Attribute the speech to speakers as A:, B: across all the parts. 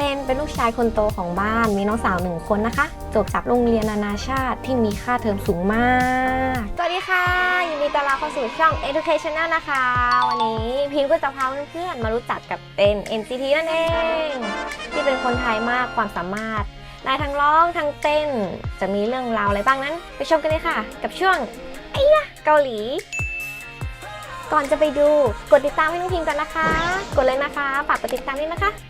A: เต้นเป็นลูกชายคนโตของบ้านมีน้องสาวหนึ่งคนนะคะจบจากโรงเรียนนานาชาติที่มีค่าเทอมสูงมาก สวัสดีค่ะยินดีต้อนรับเข้าสู่ช่อง Educational นะคะ วันนี้พิมก็จะพาเพื่อนๆมารู้จักกับเต้น NCT นั่นเอง ที่เป็นคนไทยมากความสามารถได้ทั้งร้องทั้งเต้นจะมีเรื่องราวอะไรบ้างนั้น ไปชมกันเลยค่ะ กับช่วงไอ้ยะเกาหลีก่อนจะไปดู กดติดตามให้น้องพิมกันนะคะ กดเลยนะคะ ฝากกดติดตามด้วยนะคะ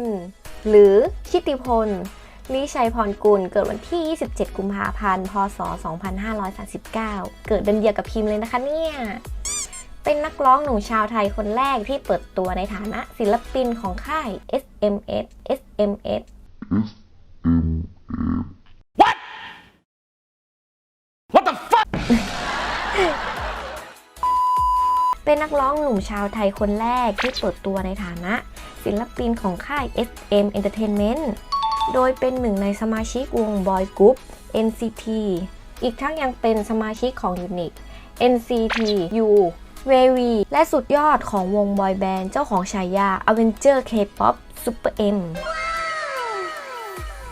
A: น หรือชิติพลลิชัยพรกุล เกิดวันที่ 27 กุมภาพันธ์ พศ 2539 เกิดเดือนเดียวกับพิมพ์เลยนะคะเนี่ย เป็นนักร้องหนุ่มชาวไทยคนแรกที่เปิดตัวในฐานะศิลปินของค่าย SMS SMS
B: What the fuck
A: เป็นนักร้องหนุ่มชาวไทยคนแรกที่เปิดตัวในฐานะ ศิลปินของค่าย SM Entertainment โดยเป็นหนึ่งในสมาชิกวงบอยกรุ๊ป NCT อีกทั้งยังเป็นสมาชิกของยูนิต NCT U v v และสุดยอดของวงบอยแบนด์เจ้าของฉายา Avenger K-pop Super M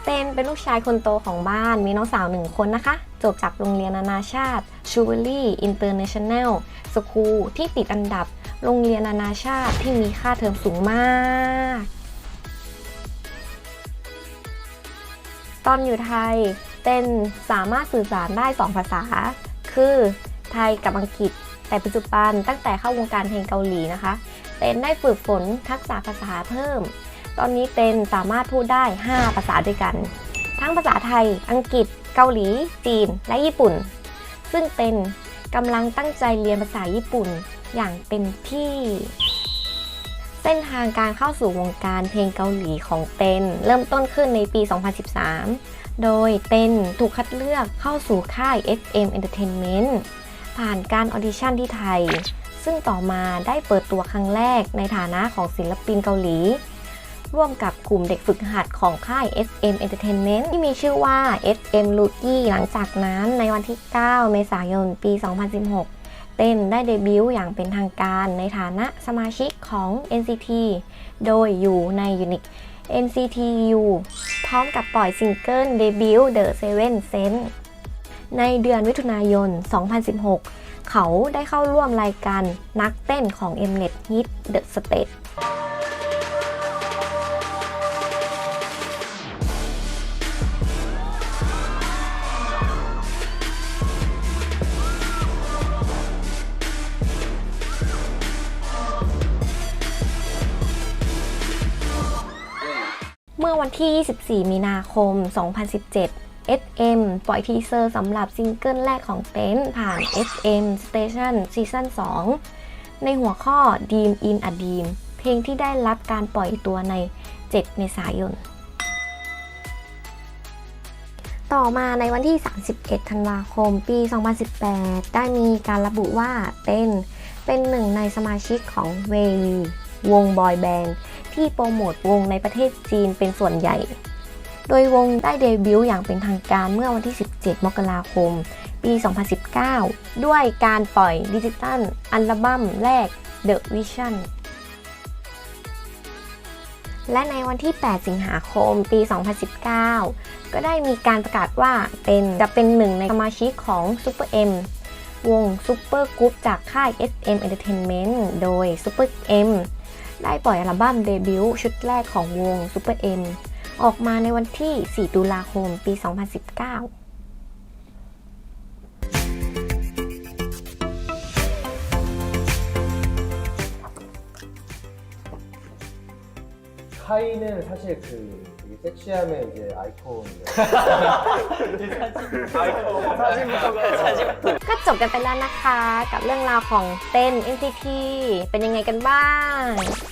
A: เต้นเป็นลูกชายคนโตของบ้านมีน้องสาวหนึ่งคนนะคะ จบจากโรงเรียนนานาชาติ s h u v e l y International School ที่ติดอันดับ โรงเรียนนานาชาติที่มีค่าเทอมสูงมาก ตอนอยู่ไทยเต้นสามารถสื่อสารได้ 2 ภาษา คือไทยกับอังกฤษ แต่ปัจจุบันตั้งแต่เข้าวงการเพลงเกาหลีนะคะเต้นได้ฝึกฝนทักษะภาษาเพิ่ม ตอนนี้เต้นสามารถพูดได้ 5 ภาษาด้วยกัน ทั้งภาษาไทย อังกฤษ เกาหลี จีน และญี่ปุ่น ซึ่งเต้นกำลังตั้งใจเรียนภาษาญี่ปุ่น อย่างเต็มที่ เส้นทางการเข้าสู่วงการเพลงเกาหลีของเต้นเริ่มต้นขึ้นในปี 2013 โดยเต้นถูกคัดเลือกเข้าสู่ค่าย SM Entertainment ผ่านการออดิชั่นที่ไทย ซึ่งต่อมาได้เปิดตัวครั้งแรกในฐานะของศิลปินเกาหลี ร่วมกับกลุ่มเด็กฝึกหัดของค่าย SM Entertainment ที่มีชื่อว่า SM l u k y หลังจากนั้นในวันที่ 9 เมษายน ปี 2016 เต้นได้เดบิวต์อย่างเป็นทางการในฐานะสมาชิกของ NCT โดยอยู่ในยูนิต NCT U พร้อมกับปล่อยซิงเกิลเดบิวต์ The Seven Sense ในเดือนมิถุนายน 2016 เขาได้เข้าร่วมรายการนักเต้นของ Mnet Hit The Stage เมื่อวันที่ 24 มีนาคม 2017 SM ปล่อยทีเซอร์สำหรับซิงเกิลแรกของเต็นผ่าน SM Station Season 2 ในหัวข้อ Dream in a Dream เพลงที่ได้รับการปล่อยตัวใน 7 เมษายน ต่อมาในวันที่ 31 ธันวาคม ปี 2018 ได้มีการระบุว่าเต้นเป็นหนึ่งในสมาชิกของเววีวงบอยแบนด์ ที่โปรโมทวงในประเทศจีนเป็นส่วนใหญ่ โดยวงได้เดบิวต์อย่างเป็นทางการเมื่อวันที่ 17 มกราคม ปี 2019 ด้วยการปล่อยดิจิตัลอัลบั้มแรก The Vision และในวันที่ 8 สิงหาคม ปี 2019 ก็ได้มีการประกาศว่าเป็นจะเป็นหนึ่งในสมาชิกของ Super M วง Super Group จากค่าย SM Entertainment โดย Super M ได้ปล่อยอัลบั้มเดบิวต์ชุดแรกของวง Super M ออกมาในวันที่ 4 ตุลาคม ปี 2019
C: 카이는 사실 그 되게 섹시함의 이제 아이콘이에요.
A: ก็จบกันไปแล้วนะคะ กับเรื่องราวของเต้น NCT เป็นยังไงกันบ้าง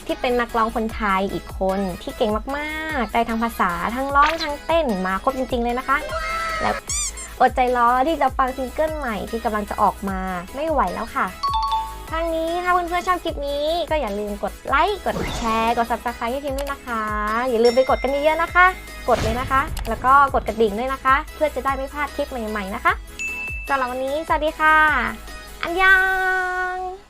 A: ที่เป็นนักร้องคนไทยอีกคนที่เก่งมากๆ ได้ทั้งภาษาทั้งร้องทั้งเต้นมาครบจริงๆเลยนะคะ แล้วอดใจรอที่จะฟังซิงเกิลใหม่ที่กำลังจะออกมาไม่ไหวแล้วค่ะ ทางนี้ถ้าเพื่อนๆชอบคลิปนี้ก็อย่าลืมกดไลค์กดแชร์กด subscribe ให้พิมพ์ด้วยนะคะ อย่าลืมไปกดกันเยอะๆนะคะ กดเลยนะคะ แล้วก็กดกระดิ่งด้วยนะคะ เพื่อจะได้ไม่พลาดคลิปใหม่ๆนะคะสำหรับวันนี้สวัสดีค่ะ อันยัง